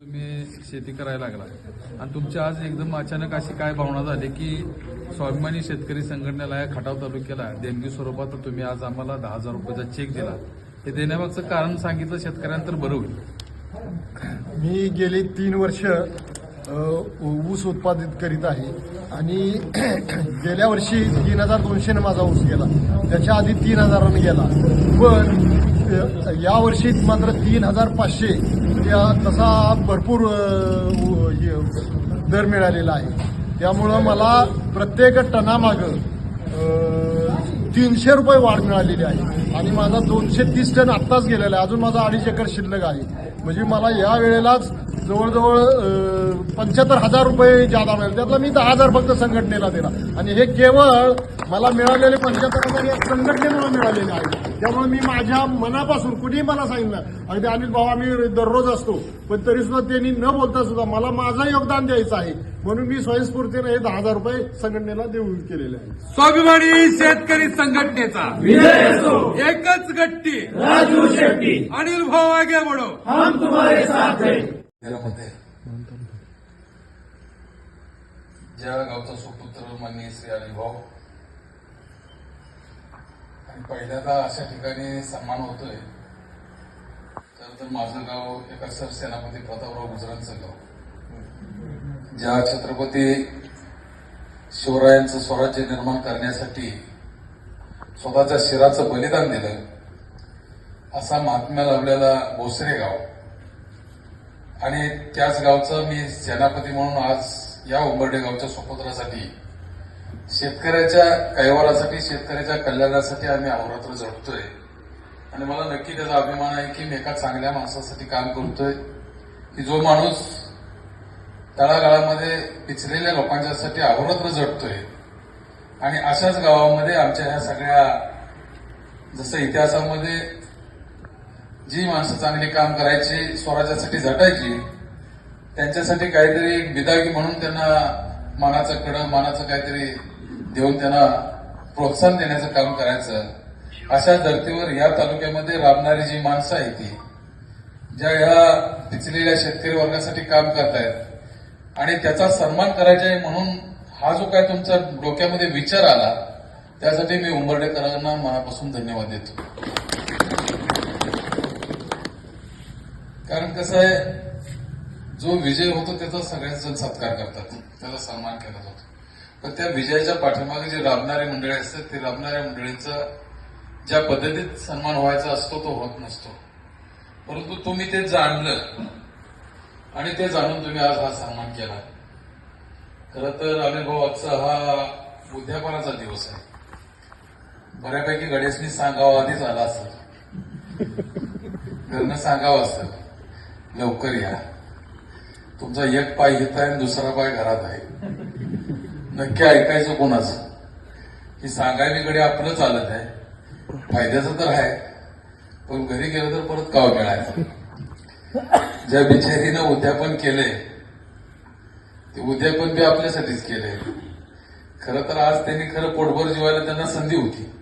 तुम्ही शेती करायला लागला. आणि तुमची आज एकदम अचानक अशी काय भावना झाली की स्वाभिमानी शेतकरी संघटनेला या खटाव तालुक्याला देणगी स्वरूपात तुम्ही आज आम्हाला दहा हजार रुपयाचा चेक दिला. हे देण्यामागचं कारण सांगितलं शेतकऱ्यांतर बरं होईल. मी गेली तीन वर्ष ऊस उत्पादित करीत आहे. आणि गेल्या वर्षी तीन हजार दोनशेने माझा ऊस गेला. त्याच्या आधी तीन हजारानं गेला. पण अ, या वर्षी मात्र तीन हजार पाचशे या तसा भरपूर दर मिळालेला आहे. त्यामुळं मला प्रत्येक टनामागं तीनशे रुपये वाढ मिळालेली आहे. आणि माझा दोनशे तीस टन आत्ताच गेलेला आहे. अजून माझा अडीच एकर शिल्लक आहे. म्हणजे मला या वेळेलाच जवळजवळ पंच्याहत्तर हजार रुपये जादा मिळाले. त्यातला मी दहा हजार फक्त संघटनेला दिला. आणि हे केवळ मला मिळालेले पंच्याहत्तर हजार या संघटनेमुळे मिळालेले आहे. त्यामुळे मी माझ्या मनापासून कुणीही मला सांगितलं अगदी अनिल भाऊ आम्ही दररोज असतो पण तरी सुद्धा त्यांनी न बोलता सुद्धा मला माझं योगदान द्यायचं आहे. म्हणून मी स्वयंस्फूर्तीने हे दहा हजार रुपये संघटनेला देऊन केलेले आहे. स्वाभिमानी शेतकरी संघटनेचा. विजय असो. एकच गट्टी. राजू शेट्टी. अनिल भाऊ आगे बडो हम तुम्हारे साथ हैं. मध्ये ज्या गावचा सुपुत्र माननीय श्री हरिभाऊ आणि पहिल्यांदा अशा ठिकाणी सन्मान होतोय तर माझं गाव एका सरसेनापती प्रतापराव गुजरांचं गाव. ज्या छत्रपती शिवरायांचं स्वराज्य निर्माण करण्यासाठी स्वतःच्या शिराचं बलिदान दिलं असा महात्म्या लावलेला भोसरे गाव. आणि त्याच गावचं मी सेनापती म्हणून आज या उंबर्डे गावच्या सुपुत्रासाठी शेतकऱ्याच्या कैवारासाठी शेतकऱ्याच्या कल्याणासाठी आम्ही अहोरात्र झटतोय आणि मला नक्की त्याचा अभिमान आहे की मी एका चांगल्या माणसासाठी काम करतोय की जो माणूस तळागाळामध्ये पिचलेल्या लोकांच्यासाठी अहोरात्र झटतोय आणि अशाच गावामध्ये आमच्या ह्या सगळ्या जसं इतिहासामध्ये जी माणसं चांगली काम करायची स्वराज्यासाठी झटायची त्यांच्यासाठी काहीतरी एक बिदागी म्हणून त्यांना मानाचं कडं मानाचं काहीतरी देऊन त्यांना प्रोत्साहन देण्याचं काम करायचं. अशा धर्तीवर या तालुक्यामध्ये राबणारी जी माणसं आहे ती ज्या ह्या पिचलेल्या शेतकरी वर्गासाठी काम करतायत आणि त्याचा सन्मान करायचा आहे म्हणून हा जो काय तुमचा डोक्यामध्ये विचार आला त्यासाठी मी उंबर्डेकरांना मनापासून धन्यवाद देतो. कारण कसं आहे जो विजय होतो त्याचा सगळेच जण सत्कार करतात. त्याचा सन्मान केला जातो. पण त्या विजयाच्या पाठीमागे जे राबणारे मंडळी असतात ते राबणाऱ्या मंडळींचा ज्या पद्धतीत सन्मान व्हायचा असतो तो होत नसतो. परंतु तुम्ही ते जाणलं आणि ते जाणून तुम्ही आज हा सन्मान केला. खर तर अनुभव आजचा हा उद्यापनाचा दिवस आहे. बऱ्यापैकी गणेशनी सांगावं आधीच आला असत घरनं सांगावं असतं. लवकर या. तुमचा एक पाय घेत आहे आणि दुसरा पाय घरात आहे. नक्की ऐकायचं कोणाचं? की सांगायलीकडे आपलं चालत आहे. फायद्याचं तर आहे. पण घरी गेलं तर परत काव मिळायचं ज्या बिचारीनं उद्यापन केलंय ते उद्यापन बी आपल्यासाठीच केलंय. खरं तर आज त्यांनी खरं पोटभर जेवायला त्यांना संधी होती.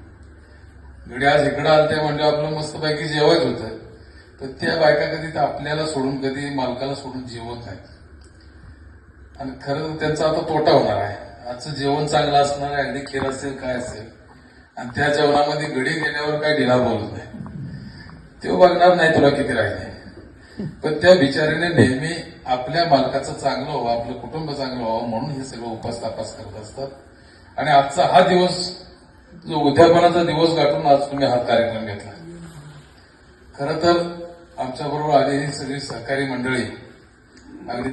घडी आज इकडं आलते म्हणजे आपलं मस्तपैकी जेवायच होतं. तर त्या बायका कधी तर आपल्याला सोडून कधी मालकाला सोडून जेवत नाहीत. आणि खरं त्यांचा आता तोटा होणार आहे. आजचं जेवण चांगलं असणार आहे अगदी खीर असेल काय असेल. आणि त्या जेवणामध्ये घडी गेल्यावर काय ढिला बोलत नाही. ते बघणार नाही तुला किती राहिले पण त्या बिचारीने नेहमी आपल्या मालकाचं चांगलं व्हावं आपलं कुटुंब चांगलं व्हावं म्हणून हे सगळं उपास तापास करत असतात. आणि आजचा हा दिवस जो उद्यापनाचा दिवस गाठून आज तुम्ही हा कार्यक्रम घेतला. खरं तर आमच्याबरोबर आलेली सगळी सहकारी मंडळी. अगदी